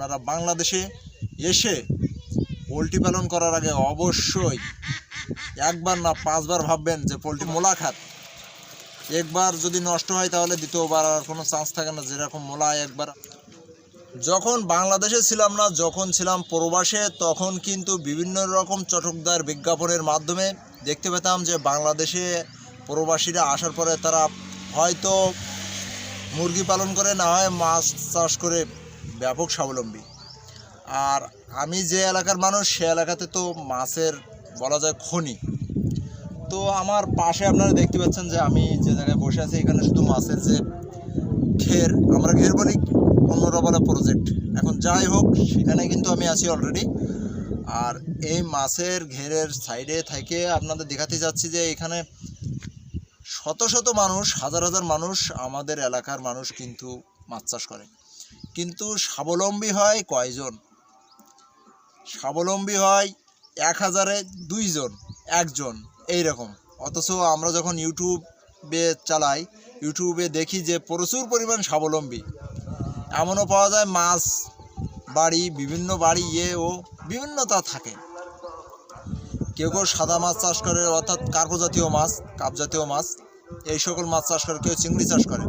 আপনারা বাংলাদেশে এসে পোলট্রি পালন করার আগে অবশ্যই একবার না পাঁচবার ভাববেন যে পোলট্রি মোলা খাত একবার যদি নষ্ট হয় তাহলে দ্বিতীয়বার আর কোনো চান্স থাকে না, যেরকম মোলা একবার। যখন বাংলাদেশে ছিলাম না, যখন ছিলাম প্রবাসে, তখন কিন্তু বিভিন্ন রকম চটকদার বিজ্ঞাপনের মাধ্যমে দেখতে পেতাম যে বাংলাদেশে প্রবাসীরা আসার পরে তারা হয়তো মুরগি পালন করে, না হয় মাছ চাষ করে ব্যাপক স্বাবলম্বী। আর আমি যে এলাকার মানুষ, সে এলাকাতে তো মাছের বলা যায় খনি। তো আমার পাশে আপনারা দেখতে পাচ্ছেন যে আমি যে জায়গায় বসে আছি, এখানে শুধু মাছের যে ঘের, আমরা ঘের বলি অন্যরা বলে প্রজেক্ট এখন যাই হোক, সেখানে কিন্তু আমি আছি অলরেডি আর এই মাছের ঘেরের সাইডে থেকে আপনাদের দেখাতে যাচ্ছি যে এখানে শত শত মানুষ, হাজার হাজার মানুষ আমাদের এলাকার মানুষ কিন্তু মাছ চাষ করে। কিন্তু স্বাবলম্বী হয় কয়জন? স্বাবলম্বী হয় এক হাজারে দুইজন একজন এই রকম অথচ আমরা যখন ইউটিউবে চালাই, ইউটিউবে দেখি যে প্রচুর পরিমাণ স্বাবলম্বী। এমনও পাওয়া যায় মাছ, বাড়ি, বিভিন্ন বাড়ি ইয়ে ও, বিভিন্নতা থাকে। কেউ কেউ সাদা মাছ চাষ করে, অর্থাৎ কার্পো জাতীয় মাছ, কাপ জাতীয় মাছ, এই সকল মাছ চাষ করে, কেউ চিংড়ি চাষ করে।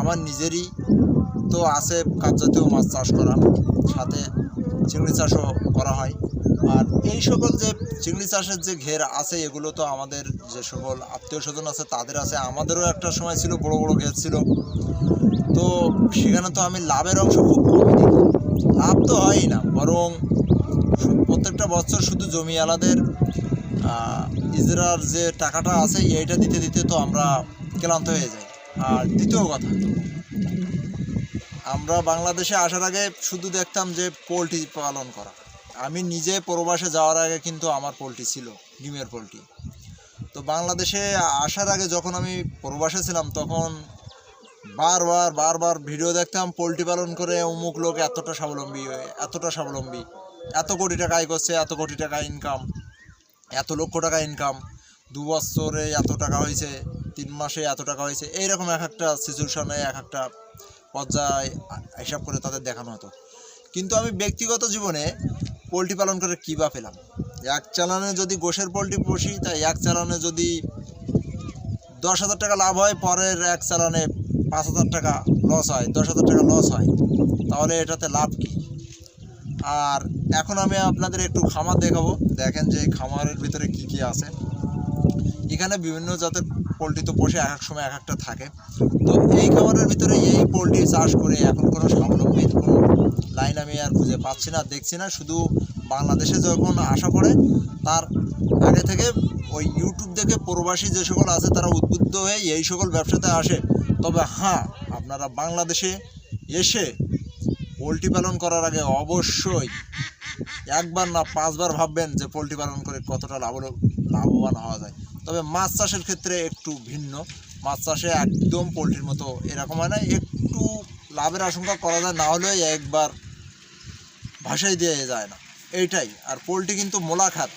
আমার নিজেরই তো আছে কাপ জাতীয় মাছ চাষ করা সাথে চিংড়ি চাষও করা হয়। আর এই সকল যে চিংড়ি চাষের যে ঘের আছে এগুলো তো আমাদের যে সকল আত্মীয় স্বজন আছে তাদের আছে। আমাদেরও একটা সময় ছিল বড় বড় ঘের ছিল। তো সেখানে তো আমি লাভের অংশ খুব কমই দেখি। লাভ তো হয়ই না বরং প্রত্যেকটা বছর শুধু জমিওয়ালাদের আহ, ইজরার যে টাকাটা আছে এইটা দিতে দিতে তো আমরা ক্লান্ত হয়ে যাই। আর দ্বিতীয় কথা আমরা বাংলাদেশে আসার আগে শুধু দেখতাম যে পোলট্রি পালন করা। আমি নিজে প্রবাসে যাওয়ার আগে কিন্তু আমার পোলট্রি ছিল, ডিমের পোলট্রি। তো বাংলাদেশে আসার আগে যখন আমি প্রবাসে ছিলাম, তখন বারবার বারবার ভিডিও দেখতাম পোলট্রি পালন করে অমুক লোক এতটা স্বাবলম্বী হয়ে এতটা স্বাবলম্বী, এত কোটি টাকা করছে, এত কোটি টাকা ইনকাম এত লক্ষ টাকা ইনকাম দু বছরে এত টাকা হয়েছে, তিন মাসে এত টাকা হয়েছে, এইরকম এক একটা সিচুয়েশনে এক একটা পর্যায়ে হিসাব করে তাদের দেখানো হতো। কিন্তু আমি ব্যক্তিগত জীবনে পোলট্রি পালন করে কী বা পেলাম? এক চালানে যদি গোশের পোলট্রি পুষি তাই এক চালানে যদি দশ হাজার টাকা লাভ হয়, পরের এক চালানে পাঁচ হাজার টাকা লস হয়, দশ হাজার টাকা লস হয়, তাহলে এটাতে লাভ কী? আর এখন আমি আপনাদের একটু খামার দেখাবো। দেখেন যে খামারের ভিতরে কি কি আছে। এখানে বিভিন্ন জাতের পোলট্রি তো পোষে, এক এক সময় এক একটা থাকে। তো এই খামারের ভিতরে এই পোলট্রি চাষ করে এখন কোনো স্বাবলম্বীর কোনো লাইন আমি আর খুঁজে পাচ্ছি না, দেখছি না। শুধু বাংলাদেশে যখন আসা পড়ে, তার আগে থেকে ওই ইউটিউব দেখে প্রবাসী যে সকল আছে, তারা উদ্বুদ্ধ হয়ে এই সকল ব্যবসাতে আসে। তবে হ্যাঁ আপনারা বাংলাদেশে এসে পোলট্রি পালন করার আগে অবশ্যই একবার না পাঁচবার ভাববেন যে পোলট্রি পালন করে কতটা লাভ লাভবান হওয়া যায়। তবে মাছ চাষের ক্ষেত্রে একটু ভিন্ন। মাছ চাষে একদম পোলট্রির মতো এরকম হয় না, একটু লাভের আশঙ্কা করা যায়, না হলেও একবার ভাসাই দিয়ে যায় না। এইটাই, আর পোলট্রি কিন্তু মোলা খাত।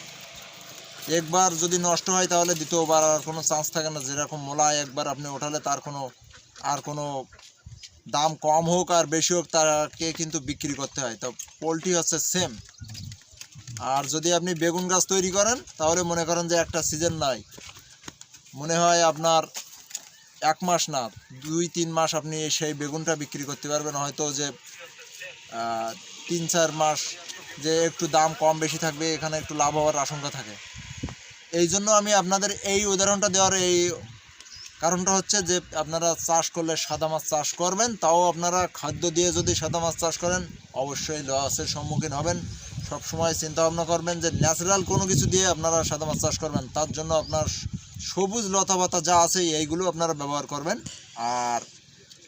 একবার যদি নষ্ট হয় তাহলে দ্বিতীয়বার আর কোনো চান্স থাকে না, যেরকম মোলা একবার আপনি ওঠালে তার কোনো, আর কোনো দাম কম হোক আর বেশি হোক তাকে কিন্তু বিক্রি করতে হয়। তো পোলট্রি হচ্ছে সেম আর যদি আপনি বেগুন গাছ তৈরি করেন, তাহলে মনে করেন যে একটা সিজন নাই। মনে হয় আপনার এক মাস না, দুই, তিন মাস আপনি সেই বেগুনটা বিক্রি করতে পারবেন। হয়তো যে তিন, চার মাস যে একটু দাম কম বেশি থাকবে, এখানে একটু লাভ হওয়ার আশঙ্কা থাকে। এই জন্য আমি আপনাদের এই উদাহরণটা দেওয়ার এই কারণটা হচ্ছে যে, আপনারা চাষ করলে সাদা মাছ চাষ করবেন, তাও আপনারা খাদ্য দিয়ে যদি সাদা মাছ চাষ করেন, অবশ্যই লসের সম্মুখীন হবেন। সব সময় চিন্তা ভাবনা করবেন যে ন্যাচারাল কোনো কিছু দিয়ে আপনারা সাদা মাছ চাষ করবেন, তার জন্য আপনার সবুজ লতা পাতা যা আছে, এইগুলো আপনারা ব্যবহার করবেন। আর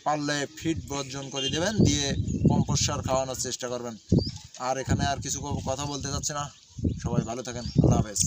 পারলে ফিট বর্জন করে দেবেন, দিয়ে কম্পোস্ট সার খাওয়ানোর চেষ্টা করবেন। আর এখানে আর কিছু কথা বলতে চাচ্ছি না। সবাই ভালো থাকেন। আল্লাহ হাফেজ।